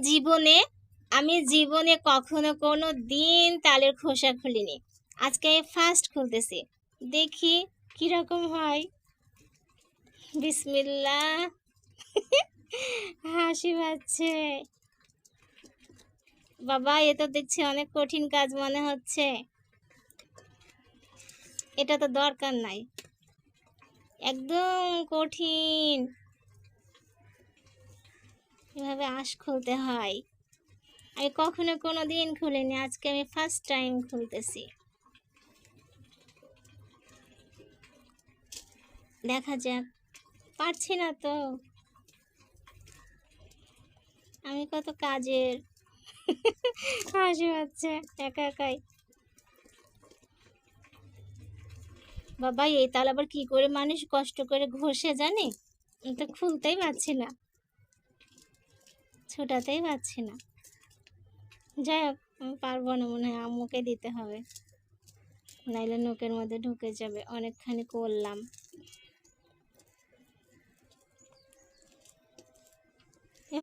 জীবনে, আমি জীবনে কখনো কোনো দিন তালের খোসা খুলিনি। আজকে ফার্স্ট খুলতেছি। দেখি কীরকম হয়। বিসমিল্লা হাসি পাচ্ছে। বাবা, এ তো দেখছি অনেক কঠিন কাজ মনে হচ্ছে। এটা তো দরকার নাই। একদম কঠিন। এভাবে আঁশ খুলতে হয়? আমি কখনো কোনো দিন খুলিনি, আজকে আমি ফার্স্ট টাইম খুলতেছি। দেখা যাক, পারছি না তো। আমি কত কাজের। হাসি পাচ্ছে, একা একাই। বাবা এই তাল আবার কি করে মানুষ কষ্ট করে ঘষে জানে? তো খুলতেই পারছি না। ছোটাতেই পারছি না। যাই হোক আমি পারব না, মনে হয় আম্মুকে দিতে হবে। নাইলে নোকের মধ্যে ঢুকে যাবে, অনেকখানি করলাম।